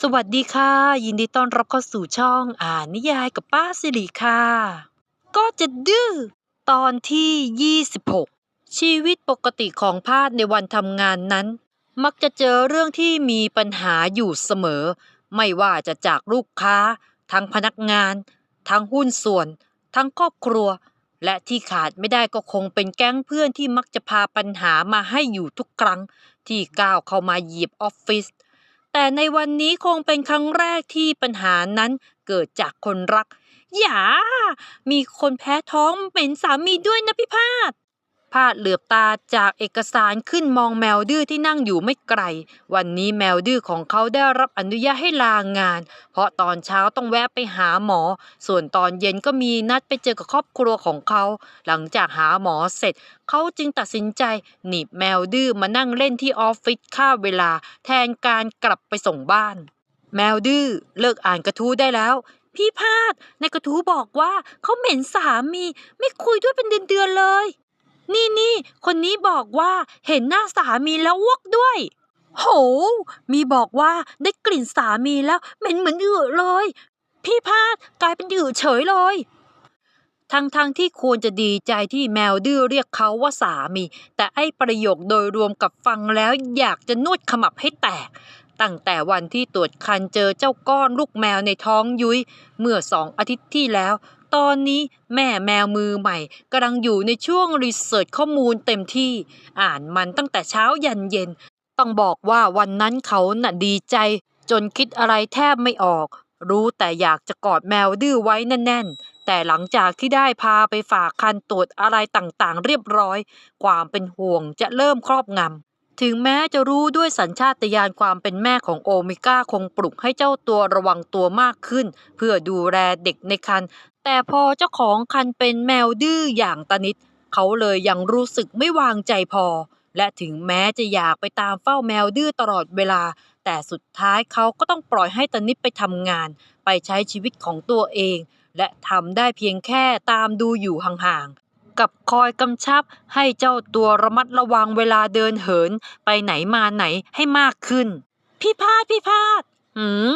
สวัสดีค่ะ ยินดีต้อนรับเข้าสู่ช่องอ่านนิยายกับป้าสิริค่ะ ก็จะดื้อตอนที่ 26 ชีวิตปกติของพาดในวันทำงานนั้น มักจะเจอเรื่องที่มีปัญหาอยู่เสมอ ไม่ว่าจะจากลูกค้า ทั้งพนักงาน ทั้งหุ้นส่วน ทั้งครอบครัว และที่ขาดไม่ได้ก็คงเป็นแก๊งเพื่อนที่มักจะพาปัญหามาให้อยู่ทุกครั้ง ที่ก้าวเข้ามาเหยียบออฟฟิศ แต่ในวันนี้คงเป็นครั้งแรกที่ปัญหานั้นเกิดจากคนรักอย่ามีคนแพ้ท้องเป็นสามีด้วยนะพี่พาด พาดเหลือบตาจากเอกสารขึ้นมองแมวดื้อที่นั่งอยู่ไม่ไกล วันนี้แมวดื้อของเขาได้รับอนุญาตให้ลางาน เพราะตอนเช้าต้องแวะไปหาหมอ ส่วนตอนเย็นก็มีนัดไปเจอกับครอบครัวของเขา หลังจากหาหมอเสร็จ เขาจึงตัดสินใจ หนีบแมวดื้อมานั่งเล่นที่ออฟฟิศค่าเวลา แทนการกลับไปส่งบ้าน แมวดื้อเลิกอ่านกระทู้ได้แล้วพี่พาดในกระทู้บอกว่าเขาเหม็นสามี ไม่คุยด้วยเป็นเดือนๆเลย นี่นี่คนนี้บอกว่าเห็นหน้าสามีแล้วอ้วกด้วย โห มีบอกว่าได้กลิ่นสามีแล้วเหม็นเหมือนอืดเลย พี่พาดกลายเป็นอืดเฉยเลยทั้งๆทที่ควรจะดีใจที่แมวดื้อเรียกเขาว่าสามี แต่ไอ้ประโยคโดยรวมกับฟังแล้วอยากจะนวดขมับให้แตก ตั้งแต่วันที่ตรวจคันเจอเจ้าก้อนลูกแมวในท้องยุ้ยเมื่อสองอาทิตย์ที่แล้ว ตอนนี้แม่แมวมือใหม่กำลังอยู่ในช่วงรีเสิร์ชข้อมูลเต็มที่ อ่านมันตั้งแต่เช้ายันเย็น ต้องบอกว่าวันนั้นเขาน่ะดีใจ จนคิดอะไรแทบไม่ออก รู้แต่อยากจะกอดแมวดื้อไว้แน่นๆ แต่หลังจากที่ได้พาไปฝากคันตรวจอะไรต่างๆ เรียบร้อย ความเป็นห่วงจะเริ่มครอบงำถึงแม้จะรู้ด้วยสัญชาตญาณความเป็นแม่ของโอเมก้าคงปลุกให้เจ้าตัวระวังตัวมากขึ้น เพื่อดูแลเด็กในคัน แต่พอเจ้าของคันเป็นแมวดื้ออย่างตานิด เขาเลยยังรู้สึกไม่วางใจพอ และถึงแม้จะอยากไปตามเฝ้าแมวดื้อตลอดเวลา แต่สุดท้ายเขาก็ต้องปล่อยให้ตานิดไปทำงาน ไปใช้ชีวิตของตัวเอง และทำได้เพียงแค่ตามดูอยู่ห่างๆ กับคอยกำชับให้เจ้าตัวระมัดระวังเวลาเดินเหิน ไปไหนมาไหนให้มากขึ้น พี่พาดพี่พาดหืม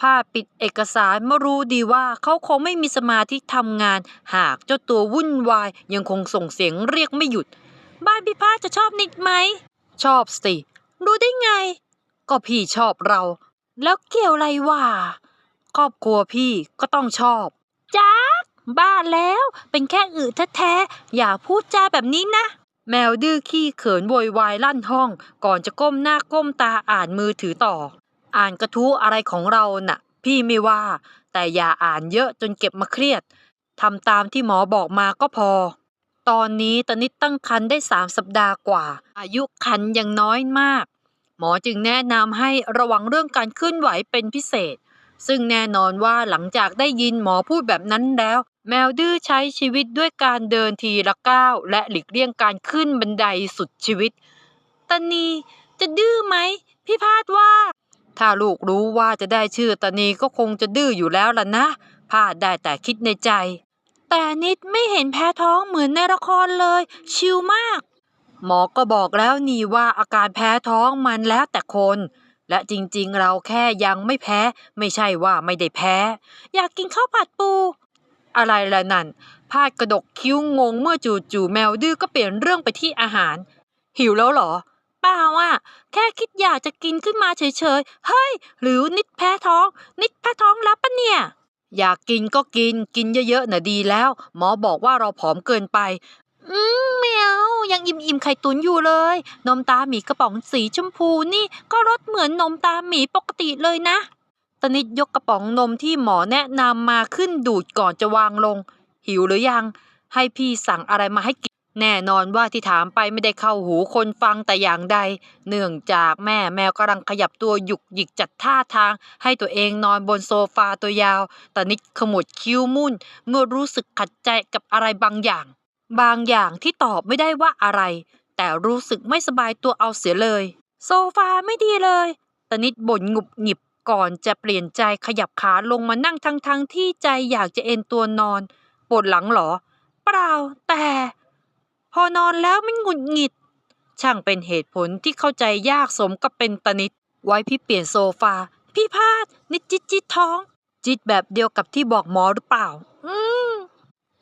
พาปิดเอกสารมื่รู้ดีว่าเขาคงไม่มีสมาธิทำงาน หากเจ้าตัววุ่นวายยังคงส่งเสียงเรียกไม่หยุด บ้านพี่พาจะชอบนิดไหม ชอบสิรู้ได้ไง ก็พี่ชอบเรา แล้วเกี่ยวอะไรวะครอบครัวพี่ก็ต้องชอบจ้าบ้าแล้วเป็นแค่อืดแท้ๆอย่าพูดจาแบบนี้นะ แมวดื้อขี้เขินโวยวายลั่นห้อง ก่อนจะก้มหน้าก้มตาอ่านมือถือต่อ อ่านกระทู้อะไรของเราน่ะ พี่ไม่ว่า แต่อย่าอ่านเยอะจนเก็บมาเครียดทำตามที่หมอบอกมาก็พอ ตอนนี้ตนิดตั้งครรภ์ได้สามสัปดาห์กว่า อายุครรภ์ยังน้อยมาก หมอจึงแนะนำให้ระวังเรื่องการเคลื่อนไหวเป็นพิเศษ ซึ่งแน่นอนว่าหลังจากได้ยินหมอพูดแบบนั้นแล้ว แมวดื้อใช้ชีวิตด้วยการเดินทีละก้าวและหลีกเลี่ยงการขึ้นบันไดสุดชีวิตตนีจะดื้อไหมพี่พาดว่า ถ้าลูกรู้ว่าจะได้ชื่อตานีก็คงจะดื้ออยู่แล้วล่ะนะพาดได้แต่คิดในใจ แต่นิดไม่เห็นแพ้ท้องเหมือนในละครเลย ชิลมาก หมอก็บอกแล้วนี่ว่าอาการแพ้ท้องมันแล้วแต่คน และจริงๆเราแค่ยังไม่แพ้ ไม่ใช่ว่าไม่ได้แพ้ อยากกินข้าวผัดปู อะไรล่ะนั่นพาดกระดกคิ้วงงเมื่อจู่ๆแมวดื้อก็เปลี่ยนเรื่องไปที่อาหาร หิวแล้วเหรอ เปล่าอะ แค่คิดอยากจะกินขึ้นมาเฉยๆ เฮ้ย หรือนิดแพ้ท้อง นิดแพ้ท้องแล้วปะเนี่ย อยากกินก็กิน กินเยอะๆน่ะดีแล้ว หมอบอกว่าเราผอมเกินไป อืมแมวยังอิ่มอิ่มๆไข่ตุ๋นอยู่เลย นมตาหมีกระป๋องสีชมพูนี่ก็รสเหมือนนมตาหมีปกติเลยนะ ตนิดยกกระป๋องนมที่หมอแนะนำมาขึ้นดูดก่อนจะวางลง หิวหรือยัง ให้พี่สั่งอะไรมาให้กิน แน่นอนว่าที่ถามไปไม่ได้เข้าหูคนฟังแต่อย่างใด เนื่องจากแม่แมวกำลังขยับตัวหยุกหยิกจัดท่าทาง ให้ตัวเองนอนบนโซฟาตัวยาวตนิดขมวดคิ้วมุ่น เมื่อรู้สึกขัดใจกับอะไรบางอย่าง บางอย่างที่ตอบไม่ได้ว่าอะไร แต่รู้สึกไม่สบายตัวเอาเสียเลย โซฟาไม่ดีเลยตนิดบ่นหงุบหงิบก่อนจะเปลี่ยนใจขยับขาลงมานั่งทั้งทั้งๆที่ใจอยากจะเอนตัวนอน ปวดหลังเหรอ เปล่าแต่ อนอนแล้วมันหงุดหงิด ช่างเป็นเหตุผลที่เข้าใจยากสมกับเป็นตนิด ไว้พี่เปลี่ยนโซฟา พี่พาดนี่จิตจิตท้อง จิตแบบเดียวกับที่บอกหมอหรือเปล่า อืม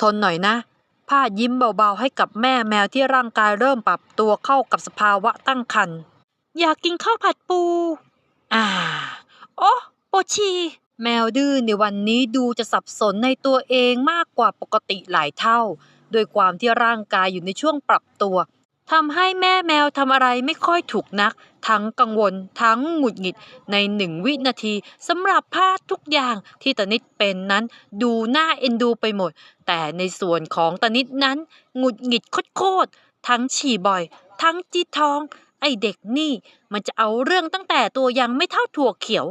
ทนหน่อยนะพาดยิ้มเบาๆให้กับแม่แมวที่ร่างกายเริ่มปรับตัวเข้ากับสภาวะตั้งครรภ์อยากกินข้าวผัดปู อ่า โอ้ปวดฉี่แมวดื้อในวันนี้ดูจะสับสนในตัวเองมากกว่าปกติหลายเท่า โดยความที่ร่างกายอยู่ในช่วงปรับตัวทำให้แม่แมวทำอะไรไม่ค่อยถูกนัก ทั้งกังวล ทั้งหงุดหงิดในหนึ่งวินาทีสำหรับพาทุกอย่างที่ตานิดเป็นนั้น ดูน่าเอ็นดูไปหมด แต่ในส่วนของตานิดนั้นหงุดหงิดโคตรทั้งฉี่บ่อย ทั้งจีท้อง ไอเด็กนี่ มันจะเอาเรื่องตั้งแต่ตัวยังไม่เท่าถั่วเขียว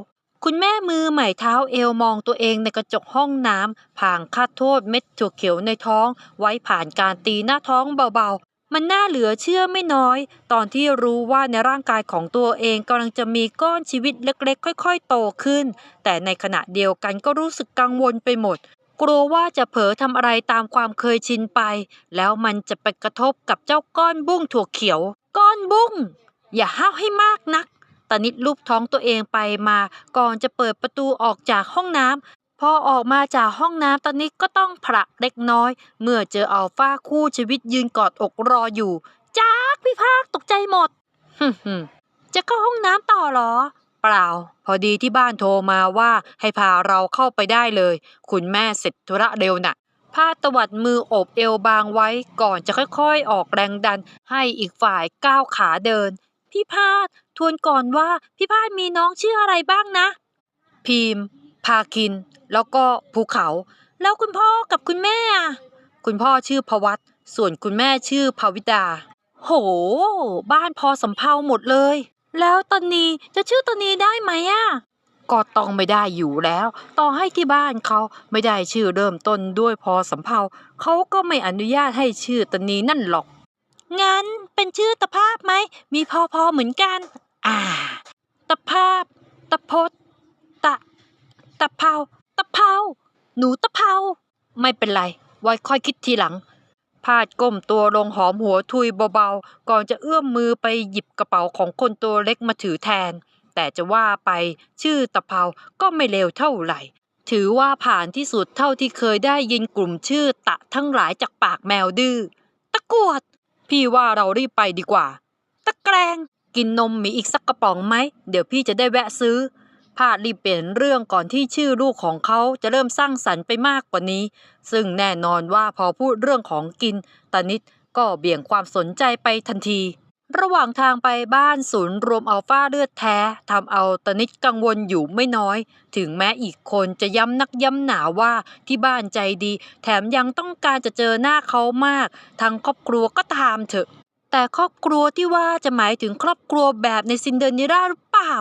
คุณแม่มือใหม่เท้าเอวมองตัวเองในกระจกห้องน้ำผ่างคาดโทษเม็ดถั่วเขียวในท้อง ไว้ผ่านการตีหน้าท้องเบาๆ มันน่าเหลือเชื่อไม่น้อย ตอนที่รู้ว่าในร่างกายของตัวเองกำลังจะมีก้อนชีวิตเล็กๆ ค่อยๆ โตขึ้น แต่ในขณะเดียวกันก็รู้สึกกังวลไปหมดกลัวว่าจะเผลอทำอะไรตามความเคยชินไป แล้วมันจะไปกระทบกับเจ้าก้อนบุ้งถั่วเขียว ก้อนบุ้ง อย่าห้าวให้มากนัก ตานิดลูบท้องตัวเองไปมาก่อนจะเปิดประตูออกจากห้องน้ำพอออกมาจากห้องน้ำตานิดก็ต้องผละเล็กน้อย เมื่อเจออัลฟาคู่ชีวิตยืนกอดอกรออยู่จ้ากพี่ภาคตกใจหมดฮึมๆจะเข้าห้องน้ำต่อเหรอ เปล่า พอดีที่บ้านโทรมาว่าให้พาเราเข้าไปได้เลย คุณแม่เสร็จธุระเร็วน่ะพาตวัดมือโอบเอวบางไว้ก่อนจะค่อยๆ ออกแรงดันให้อีกฝ่ายก้าวขาเดิน พี่พาดทวนก่อนว่าพี่พาดมีน้องชื่ออะไรบ้างนะพีมพาคิน แล้วก็ภูเขา แล้วคุณพ่อกับคุณแม่อะคุณพ่อชื่อพวัตส่วนคุณแม่ชื่อภวิดา โห บ้านพอสำเพาหมดเลย แล้วตอนนี้จะชื่อตอนนี้ได้ไหมอะก็ต้องไม่ได้อยู่แล้ว ต่อให้ที่บ้านเขาไม่ได้ชื่อเริ่มต้นด้วยพอสำเพาเขาก็ไม่อนุญาตให้ชื่อตอนนี้นั่นหรอก งั้นเป็นชื่อตะภาพไหม มีพอพอเหมือนกัน อ่า ตะภาพ ตะพดตะ ตะเภา ตะเภา หนูตะเภา ไม่เป็นไร ไว้ค่อยคิดทีหลัง พาดก้มตัวลงหอมหัวทุยเบาๆ ก่อนจะเอื้อมมือไปหยิบกระเป๋าของคนตัวเล็กมาถือแทน แต่จะว่าไปชื่อตะเภาก็ไม่เลวเท่าไหร่ถือว่าผ่านที่สุดเท่าที่เคยได้ยินกลุ่มชื่อตะทั้งหลายจากปากแมวดื้อ ตะกวด พี่ว่าเรารีบไปดีกว่า ตะแกรงกินนมมีอีกสักกระป๋องไหม เดี๋ยวพี่จะได้แวะซื้อพาดรีบเปลี่ยนเรื่องก่อนที่ชื่อลูกของเขาจะเริ่มสร้างสรรค์ไปมากกว่านี้ ซึ่งแน่นอนว่าพอพูดเรื่องของกินตานิดก็เบี่ยงความสนใจไปทันที ระหว่างทางไปบ้านศูนย์รวมอัลฟาเลือดแท้ทำเอาตนิดกังวลอยู่ไม่น้อย ถึงแม้อีกคนจะย้ำนักย้ำหนาว่าที่บ้านใจดี แถมยังต้องการจะเจอหน้าเขามากทั้งครอบครัวก็ตามเถอะ แต่ครอบครัวที่ว่าจะหมายถึงครอบครัวแบบในซินเดอเรล่าหรือเปล่า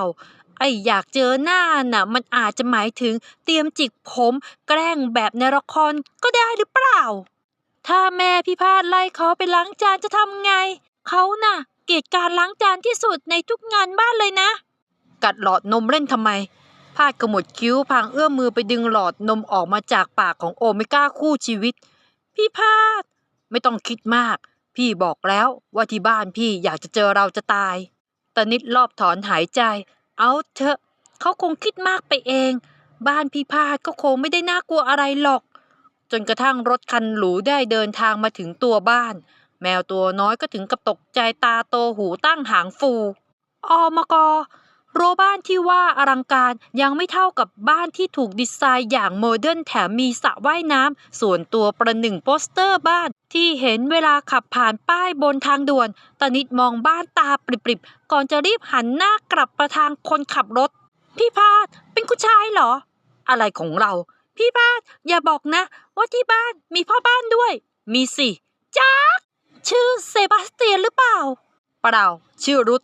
ไออยากเจอหน้าน่ะ มันอาจจะหมายถึงเตรียมจิกผม แกล้งแบบในละครก็ได้หรือเปล่า ถ้าแม่พี่พาดไล่เขาไปล้างจานจะทำไงเขาน่ะ เกลียดการล้างจานที่สุดในทุกงานบ้านเลยนะ กัดหลอดนมเล่นทำไม พาดกระหมวดคิ้วพางเอื้อมมือไปดึงหลอดนมออกมาจากปากของโอเมก้าคู่ชีวิต พี่พาด ไม่ต้องคิดมาก พี่บอกแล้วว่าที่บ้านพี่อยากจะเจอเราจะตายตนิดรอบถอนหายใจ เอาเถอะ เขาคงคิดมากไปเอง บ้านพี่พาดก็คงไม่ได้น่ากลัวอะไรหรอก จนกระทั่งรถคันหรูได้เดินทางมาถึงตัวบ้าน แมวตัวน้อยก็ถึงกับตกใจตาโตหูตั้งหางฟูอมกรั้วบ้านที่ว่าอลังการยังไม่เท่ากับบ้านที่ถูกดีไซน์อย่างโมเดิร์นแถมมีสระว่ายน้ำส่วนตัวประหนึ่งโปสเตอร์บ้านที่เห็นเวลาขับผ่านป้ายบนทางด่วน ตนิดมองบ้านตาปริบๆ ก่อนจะรีบหันหน้ากลับประทางคนขับรถ พี่พาดเป็นคุณชายเหรอ อะไรของเรา พี่พาดอย่าบอกนะ ว่าที่บ้านมีพ่อบ้านด้วย มีสิจ้า ชื่อเซบาสเตียนหรือเปล่า เปล่า ชื่อรุธ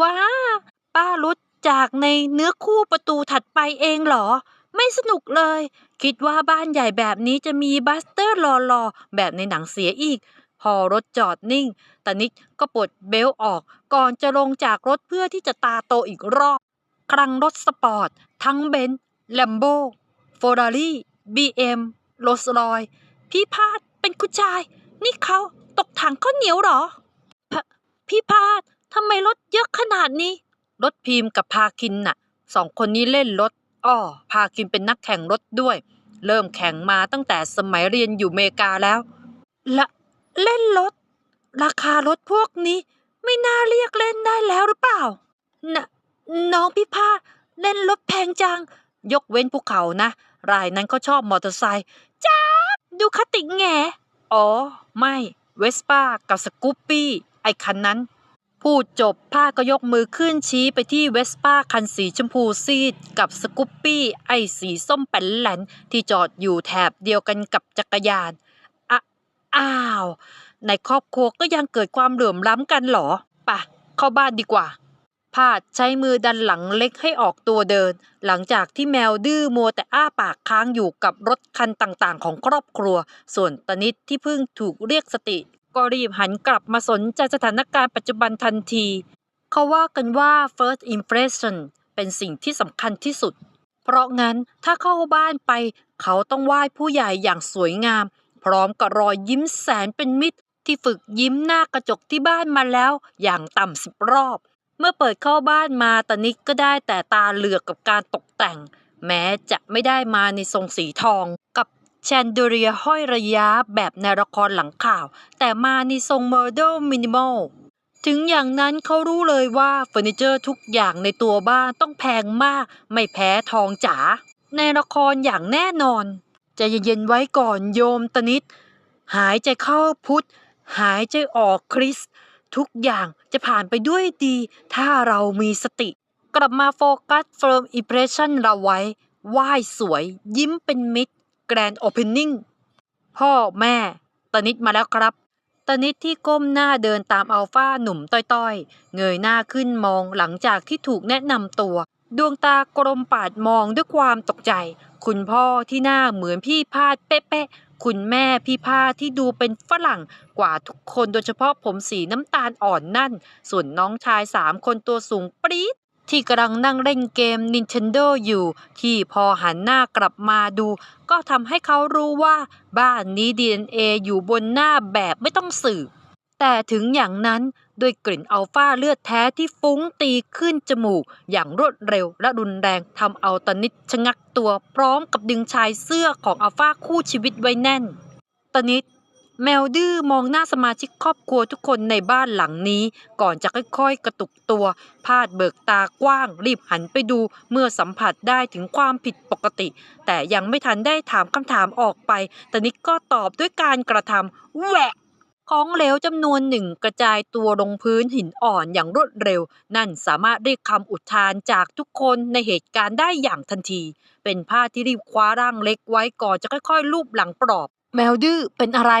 ว้า ป้ารุธจากในเนื้อคู่ประตูถัดไปเองเหรอ ไม่สนุกเลย คิดว่าบ้านใหญ่แบบนี้จะมีบัสเตอร์รอๆ แบบในหนังเสียอีก พอรถจอดนิ่งตานิดก็ปลดเบลต์ออก ก่อนจะลงจากรถเพื่อที่จะตาโตอีกรอบ ครั้งรถสปอร์ต ทั้งเบนซ์แลมโบฟอร์รารี่บีเอ็มโรสรอย พี่พาดเป็นคุณชาย นี่เขา ตกถังข้าวเหนียวหรอพพี่พาดทำไมรถเยอะขนาดนี้ รถพิมพ์กับพาคินน่ะสองคนนี้เล่นรถอ้อพาคินเป็นนักแข่งรถด้วย เริ่มแข่งมาตั้งแต่สมัยเรียนอยู่เมกาแล้วละเล่นรถ ราคารถพวกนี้ ไม่น่าเรียกเล่นได้แล้วหรือเปล่านะน้องพี่พาเล่นรถแพงจัง ยกเว้นภูเขานะ รายนั้นเขาชอบมอเตอร์ไซค์จ้าดูคติแงอ๋อ ไม่ เวสป้ากับสกูปปี้ไอคันนั้น พูดจบผ้าก็ยกมือขึ้นชี้ไปที่เวสป้าคันสีชมพูซีด กับสกูปปี้ไอสีส้มแป้นแหลนที่จอดอยู่แถบเดียวกันกับจักรยานอะอ้าว ในครอบครัวก็ยังเกิดความเหลื่อมล้ำกันเหรอปะเข้าบ้านดีกว่า พาดใช้มือดันหลังเล็กให้ออกตัวเดิน หลังจากที่แมวดื้อมัวแต่อ้าปากค้างอยู่กับรถคันต่างๆ ของครอบครัว ส่วนตนิดที่เพิ่งถูกเรียกสติ ก็รีบหันกลับมาสนใจสถานการณ์ปัจจุบันทันที เขาว่ากันว่า first impression เป็นสิ่งที่สำคัญที่สุด เพราะงั้นถ้าเข้าบ้านไป เขาต้องไหว้ผู้ใหญ่อย่างสวยงาม พร้อมกับรอยยิ้มแสนเป็นมิตรที่ฝึกยิ้มหน้ากระจกที่บ้านมาแล้วอย่างต่ำสิบรอบ เมื่อเปิดเข้าบ้านมาตานิกก็ได้แต่ตาเหลือกกับการตกแต่ง แม้จะไม่ได้มาในทรงสีทองกับแชนเดเรียห้อยระยะแบบในละครหลังข่าว แต่มาในทรงโมเดลมินิมอลถึงอย่างนั้นเขารู้เลยว่าเฟอร์นิเจอร์ทุกอย่างในตัวบ้านต้องแพงมาก ไม่แพ้ทองจ๋าในละครอย่างแน่นอนใจะเย็นๆไว้ก่อนโยมตนิด หายใจเข้าพุทธหายใจออกคริสต ทุกอย่างจะผ่านไปด้วยดี ถ้าเรามีสติ กลับมาโฟกัสเฟิร์มอิเพรสชั่นเราไว้ไหว้สวย ยิ้มเป็นมิตรแกรนด์โอเพนนิ่งพ่อแม่ตนิดมาแล้วครับตนิดที่ก้มหน้าเดินตามอัลฟาหนุ่มต้อยๆ เงยหน้าขึ้นมองหลังจากที่ถูกแนะนำตัว ดวงตากลมปาดมองด้วยความตกใจ คุณพ่อที่หน้าเหมือนพี่พาดเป๊ะๆ คุณแม่พี่พาที่ดูเป็นฝรั่งกว่าทุกคนโดยเฉพาะผมสีน้ำตาลอ่อนนั่น ส่วนน้องชายสามคนตัวสูงปรี๊ดที่กำลังนั่งเล่นเกม Nintendo อยู่ ที่พอหันหน้ากลับมาดู ก็ทำให้เขารู้ว่า บ้านนี้ DNA อยู่บนหน้าแบบไม่ต้องสืบ แต่ถึงอย่างนั้นด้วยกลิ่นอัลฟาเลือดแท้ที่ฟุ้งตีขึ้นจมูก อย่างรวดเร็วและรุนแรงทำเอาตนิดชะงักตัวพร้อมกับดึงชายเสื้อของอัลฟาคู่ชีวิตไว้แน่น ตนิดแมวดื้อมองหน้าสมาชิกครอบครัวทุกคนในบ้านหลังนี้ ก่อนจะค่อยๆ กระตุกตัว พาดเบิกตากว้าง รีบหันไปดู เมื่อสัมผัสได้ถึงความผิดปกติ แต่ยังไม่ทันได้ถามคำถามออกไป ตนิดก็ตอบด้วยการกระทำแหวะ ของเหลวจำนวนหนึ่งกระจายตัวลงพื้นหินอ่อนอย่างรวดเร็ว นั่นสามารถเรียกคำอุทานจากทุกคนในเหตุการณ์ได้อย่างทันที เป็นผ้าที่รีบคว้าร่างเล็กไว้ก่อนจะค่อยๆ ลูบหลังปลอบ แมวดื้อเป็นอะไร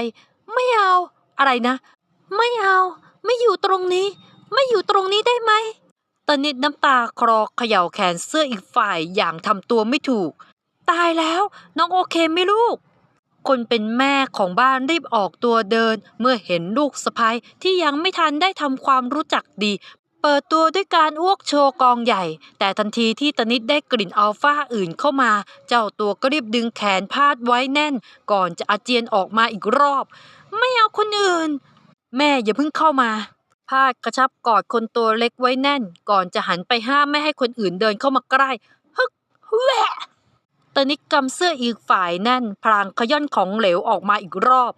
ไม่เอา อะไรนะ ไม่เอา ไม่อยู่ตรงนี้ ไม่อยู่ตรงนี้ได้ไหมตานิดน้ำตาคลอเขย่าแขนเสื้ออีกฝ่ายอย่างทำตัวไม่ถูก ตายแล้ว น้องโอเคไหมลูก คนเป็นแม่ของบ้านรีบออกตัวเดิน เมื่อเห็นลูกสะพ้ยที่ยังไม่ทันได้ทำความรู้จักดี เปิดตัวด้วยการอ้วกโชว์กองใหญ่ แต่ทันทีที่ตนิดได้กลิ่นอัลฟาอื่นเข้ามา เจ้าตัวก็รีบดึงแขนพาดไว้แน่น ก่อนจะอาเจียนออกมาอีกรอบ ไม่เอาคนอื่น แม่อย่าเพิ่งเข้ามาพาดกระชับกอดคนตัวเล็กไว้แน่น ก่อนจะหันไปห้ามไม่ให้คนอื่นเดินเข้ามาใกล้ฮึกแหวะ ตนิดกำเสื้ออีกฝ่ายแน่น พลางขย่อนของเหลวออกมาอีกรอบ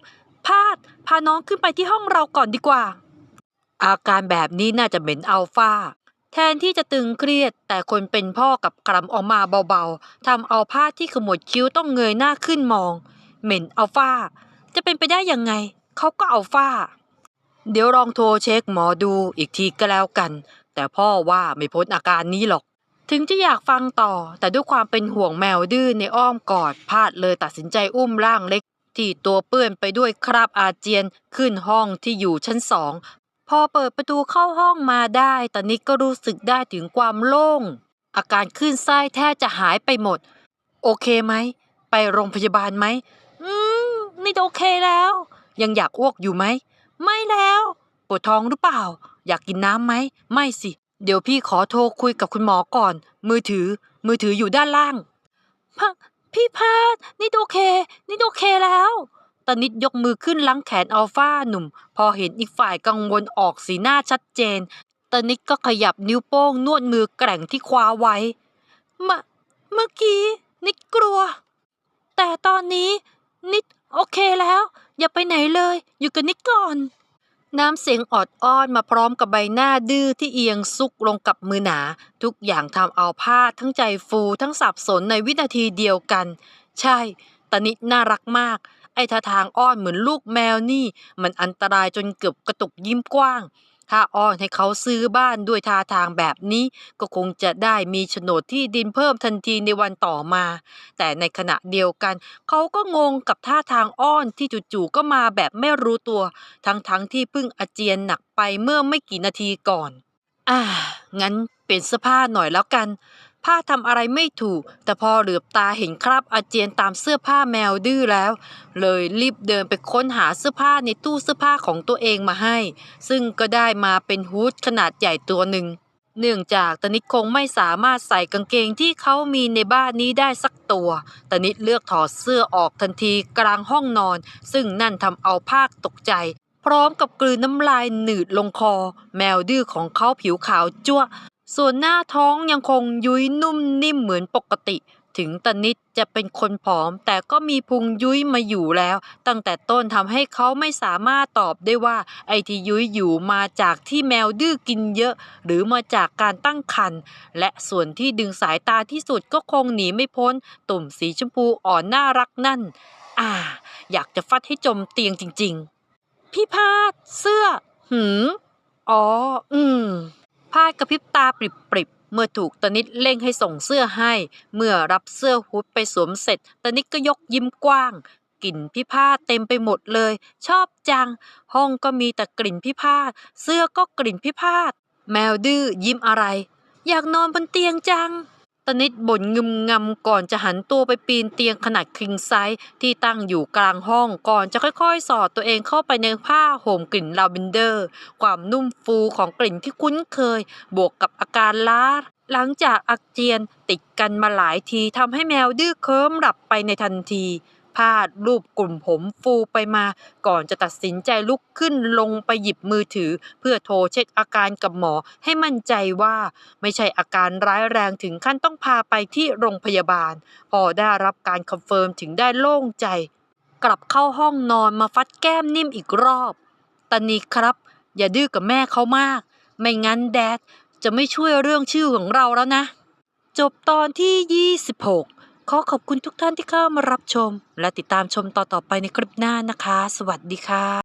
พาด พาน้องขึ้นไปที่ห้องเราก่อนดีกว่า อาการแบบนี้น่าจะเหม็นอัลฟาแทนที่จะตึงเครียด แต่คนเป็นพ่อกับกรำออกมาเบาๆทำเอาพาที่ขมวดคิ้วต้องเงยหน้าขึ้นมอง เหม็นอัลฟาจะเป็นไปได้ยังไง เขาก็อัลฟาเดี๋ยวลองโทรเช็คหมอดูอีกทีก็แล้วกัน แต่พ่อว่าไม่พ้นอาการนี้หรอก ถึงจะอยากฟังต่อ แต่ด้วยความเป็นห่วงแมวดื้อในอ้อมกอดพลาดเลยตัดสินใจอุ้มร่างเล็ก ที่ตัวเปื้อนไปด้วยคราบอาเจียนขึ้นห้องที่อยู่ชั้นสอง พอเปิดประตูเข้าห้องมาได้ตอนนี้ก็รู้สึกได้ถึงความโล่ง อาการขึ้นไส้แทบจะหายไปหมด โอเคไหม ไปโรงพยาบาลไหม อืม นี่โอเคแล้ว ยังอยากอ้วกอยู่ไหม ไม่แล้ว ปวดท้องหรือเปล่า อยากกินน้ำไหม ไม่สิ เดี๋ยวพี่ขอโทรคุยกับคุณหมอก่อน มือถือ มือถืออยู่ด้านล่างพะพี่พาดนี่โอเค นี่โอเคแล้วตานิดยกมือขึ้นล้างแขนอัลฟาหนุ่ม พอเห็นอีกฝ่ายกังวลออกสีหน้าชัดเจนตานิดก็ขยับนิ้วโป้งนวดมือแกร่งที่คว้าไว้เมื่อเมื่อกี้นิดกลัว แต่ตอนนี้นิดโอเคแล้ว อย่าไปไหนเลย อยู่กับนิดก่อน น้ำเสียงออดอ้อนมาพร้อมกับใบหน้าดื้อที่เอียงซุกลงกับมือหนา ทุกอย่างทำเอาพาดทั้งใจฟูทั้งสับสนในวินาทีเดียวกัน ใช่ตานิดน่ารักมาก ไอ้ท่าทางอ้อนเหมือนลูกแมวนี่ มันอันตรายจนเกือบกระตุกยิ้มกว้าง ถ้าอ้อนให้เขาซื้อบ้านด้วยท่าทางแบบนี้ ก็คงจะได้มีโฉนดที่ดินเพิ่มทันทีในวันต่อมา แต่ในขณะเดียวกัน เขาก็งงกับท่าทางอ้อนที่จู่ๆก็มาแบบไม่รู้ตัว ทั้งๆทที่เพิ่งอาเจียนหนักไปเมื่อไม่กี่นาทีก่อน อ่า งั้นเปลี่ยนเสื้อผ้าหน่อยแล้วกัน ผ้าทำอะไรไม่ถูก แต่พอเหลือบตาเห็นคราบอาเจียนตามเสื้อผ้าแมวดื้อแล้ว เลยรีบเดินไปค้นหาเสื้อผ้าในตู้เสื้อผ้าของตัวเองมาให้ ซึ่งก็ได้มาเป็นฮูดขนาดใหญ่ตัวหนึ่งเนื่องจากตานิดคงไม่สามารถใส่กางเกงที่เขามีในบ้านนี้ได้สักตัวตานิดเลือกถอดเสื้อออกทันทีกลางห้องนอน ซึ่งนั่นทำเอาภาคตกใจ พร้อมกับกลืนน้ำลายหนืดลงคอ แมวดื้อของเขาผิวขาวจั่ว ส่วนหน้าท้องยังคงยุ้ยนุ่มนิ่มเหมือนปกติ ถึงตานิดจะเป็นคนผอม แต่ก็มีพุงยุ้ยมาอยู่แล้ว ตั้งแต่ต้นทำให้เขาไม่สามารถตอบได้ว่า ไอ้ที่ยุ้ยอยู่มาจากที่แมวดื้อกินเยอะ หรือมาจากการตั้งครรภ์และส่วนที่ดึงสายตาที่สุดก็คงหนีไม่พ้น ตุ่มสีชมพูอ่อนน่ารักนั่น อ่า อยากจะฟัดให้จมเตียงจริง ๆ พี่พาดเสื้อ หืมอ๋อ อืม พายกระพริบตาปริบๆ เมื่อถูกตานิดเร่งให้ส่งเสื้อให้ เมื่อรับเสื้อฮุดไปสวมเสร็จตานิดก็ยกยิ้มกว้างกลิ่นพิพาเต็มไปหมดเลย ชอบจัง ห้องก็มีแต่กลิ่นพิพาเสื้อก็กลิ่นพิพาแมวดื้อยิ้มอะไร อยากนอนบนเตียงจัง ตนิดบ่นงึมงำก่อนจะหันตัวไปปีนเตียงขนาดคิงไซส์ที่ตั้งอยู่กลางห้องก่อนจะค่อยๆ สอดตัวเองเข้าไปในผ้าห่มกลิ่นลาเวนเดอร์ ความนุ่มฟูของกลิ่นที่คุ้นเคย บวกกับอาการล้าหลังจากอาเจียนติดกันมาหลายทีทำให้แมวดื้อเคิมหลับไปในทันที พาดรูปกลุ่มผมฟูไปมา ก่อนจะตัดสินใจลุกขึ้นลงไปหยิบมือถือ เพื่อโทรเช็คอาการกับหมอให้มั่นใจว่า ไม่ใช่อาการร้ายแรงถึงขั้นต้องพาไปที่โรงพยาบาล พอได้รับการคอนเฟิร์มถึงได้โล่งใจ กลับเข้าห้องนอนมาฟัดแก้มนิ่มอีกรอบตานีครับ อย่าดื้อกับแม่เขามาก ไม่งั้นแดดจะไม่ช่วยเรื่องชื่อของเราแล้วนะ จบตอนที่ 26 ขอขอบคุณทุกท่านที่เข้ามารับชม และติดตามชมต่อๆไปในคลิปหน้านะคะ สวัสดีค่ะ